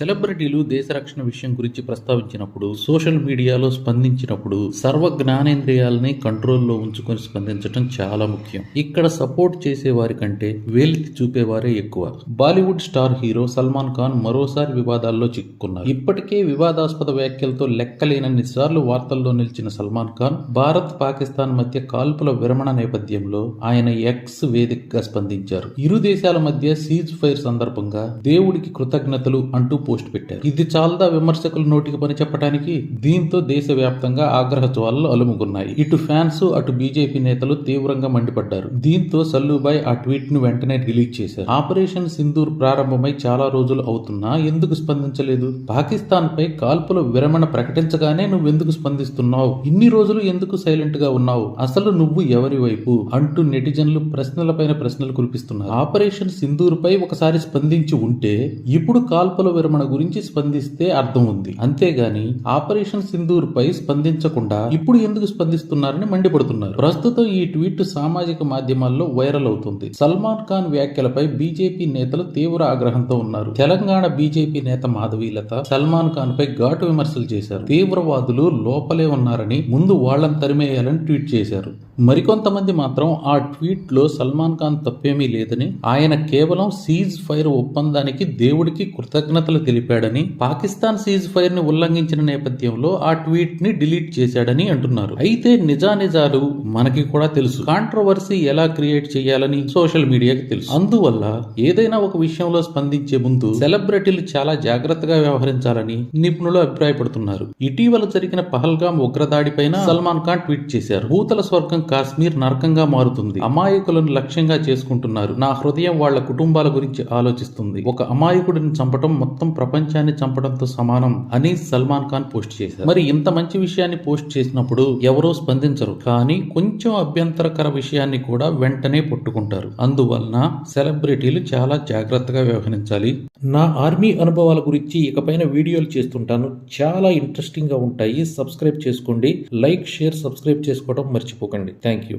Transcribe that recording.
సెలబ్రిటీలు దేశ రక్షణ విషయం గురించి ప్రస్తావించినప్పుడు సోషల్ మీడియాలో స్పందించినప్పుడు సర్వ జ్ఞానేంద్రియాలని కంట్రోల్లో ఉంచుకొని స్పందించడం చాలా ముఖ్యం. ఇక్కడ సపోర్ట్ చేసే వారి కంటే వేలికి చూపేవారే ఎక్కువ. బాలీవుడ్ స్టార్ హీరో సల్మాన్ ఖాన్ మరోసారి వివాదాల్లో చిక్కుకున్నారు. ఇప్పటికే వివాదాస్పద వ్యాఖ్యలతో లెక్కలేనన్ని సార్లు వార్తల్లో నిలిచిన సల్మాన్ ఖాన్ భారత్ పాకిస్తాన్ మధ్య కాల్పుల విరమణ నేపథ్యంలో ఆయన ఎక్స్ వేదికగా స్పందించారు. ఇరు దేశాల మధ్య సీజ్ ఫైర్ సందర్భంగా దేవుడికి కృతజ్ఞతలు అంటూ పోస్ట్ పెట్టారు. ఇది చాలదా విమర్శకుల నోటికి పని చెప్పడానికి దీంతో దేశవ్యాప్తంగా ఆగ్రహ జ్వాలలు అలుముకున్నాయి. ఇటు ఫ్యాన్స్ అటు బీజేపీ నేతలు తీవ్రంగా మండిపడ్డారు. దీంతో సల్లుబాయ్ ఆ ట్వీట్ను వెంటనే డిలీట్ చేశారు. ఆపరేషన్ సింధూర్ ప్రారంభమై చాలా రోజులు అవుతున్నా ఎందుకు స్పందించలేదు? పాకిస్తాన్ పై కాల్పుల విరమణ ప్రకటించగానే నువ్వెందుకు స్పందిస్తున్నావు? ఇన్ని రోజులు ఎందుకు సైలెంట్గా ఉన్నావు? అసలు నువ్వు ఎవరి వైపు? అంటూ నెటిజన్లు ప్రశ్నలపైన ప్రశ్నలు కురిపిస్తున్నారు. ఆపరేషన్ సింధూర్ పై ఒకసారి స్పందించి ఉంటే ఇప్పుడు కాల్పుల విరమణ గురించి స్పందిస్తే అర్థం ఉంది. అంతేగాని ఆపరేషన్ సింధూర్ పై స్పందించకుండా ఇప్పుడు ఎందుకు స్పందిస్తున్నారని మండిపడుతున్నారు. ప్రస్తుతం ఈ ట్వీట్ సామాజిక మాధ్యమాల్లో వైరల్ అవుతుంది. సల్మాన్ ఖాన్ వ్యాఖ్యలపై బీజేపీ నేతలు తీవ్ర ఆగ్రహంతో ఉన్నారు. తెలంగాణ బీజేపీ నేత మాధవీలత సల్మాన్ ఖాన్ పై ఘాటు విమర్శలు చేశారు. తీవ్రవాదులు లోపలే ఉన్నారని ముందు వాళ్ళను తరిమేయాలని ట్వీట్ చేశారు. మరికొంతమంది మాత్రం ఆ ట్వీట్లో సల్మాన్ ఖాన్ తప్పేమీ లేదని ఆయన కేవలం సీజ్ ఫైర్ ఒప్పందానికి దేవుడికి కృతజ్ఞతలు తెలిపాడని పాకిస్తాన్ సీజ్ ఫైర్ని ఉల్లంఘించిన నేపథ్యంలో ఆ ట్వీట్ని డిలీట్ చేశాడని అంటున్నారు. అయితే నిజానిజాలు మనకి కూడా తెలుసు. కాంట్రవర్సీ ఎలా క్రియేట్ చేయాలని సోషల్ మీడియాకి తెలుసు. అందువల్ల ఏదైనా ఒక విషయంలో స్పందించే ముందు సెలబ్రిటీలు చాలా జాగ్రత్తగా వ్యవహరించాలని నిపుణులు అభిప్రాయపడుతున్నారు. ఇటీవల జరిగిన పహల్గాం ఉగ్రదాడిపైన సల్మాన్ ఖాన్ ట్వీట్ చేశారు. భూతల స్వర్గం కాశ్మీర్ నరకంగా మారుతుంది. అమాయకులను లక్ష్యంగా చేసుకుంటున్నారు. నా హృదయం వాళ్ళ కుటుంబాల గురించి ఆలోచిస్తుంది. ఒక అమాయకుడిని చంపటం మొత్తం ప్రపంచాన్ని చంపడంతో సమానం అని సల్మాన్ ఖాన్ పోస్ట్ చేశారు. మరి ఇంత మంచి విషయాన్ని పోస్ట్ చేసినప్పుడు ఎవరో స్పందించరు. కానీ కొంచెం అభ్యంతరకర విషయాన్ని కూడా వెంటనే పట్టుకుంటారు. అందువలన సెలబ్రిటీలు చాలా జాగ్రత్తగా వ్యవహరించాలి. నా ఆర్మీ అనుభవాల గురించి ఇకపైన వీడియోలు చేస్తుంటాను. చాలా ఇంట్రెస్టింగ్గా ఉంటాయి. సబ్స్క్రైబ్ చేసుకోండి. లైక్ షేర్ సబ్స్క్రైబ్ చేసుకోవడం మర్చిపోకండి. Thank you.